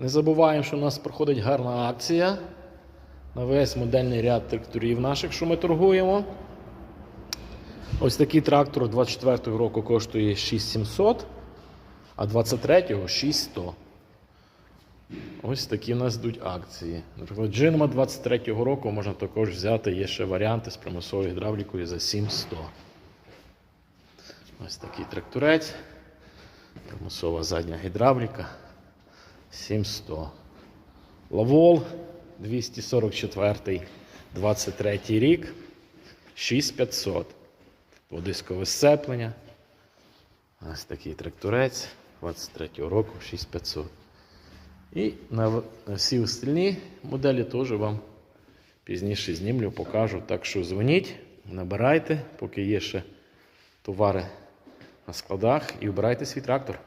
Не забуваємо, що у нас проходить гарна акція на весь модельний ряд тракторів наших, що ми торгуємо. Ось такий трактор 24-го року коштує 6700, а 23-го 6100. Ось такі в нас йдуть акції. Наприклад, Джинма 23-го року можна також взяти, є ще варіанти з примусовою гідравлікою за 7100. Ось такий тракторець. Примусова задня гідравліка 7100. Лавол 244 23 рік 6500. Дводискове сцеплення. Ось такий тракторець 23-го року 6500. І на всі остальні моделі теж вам пізніше знімлю, покажу. Так що дзвоніть, набирайте, поки є ще товари на складах і обирайте свій трактор.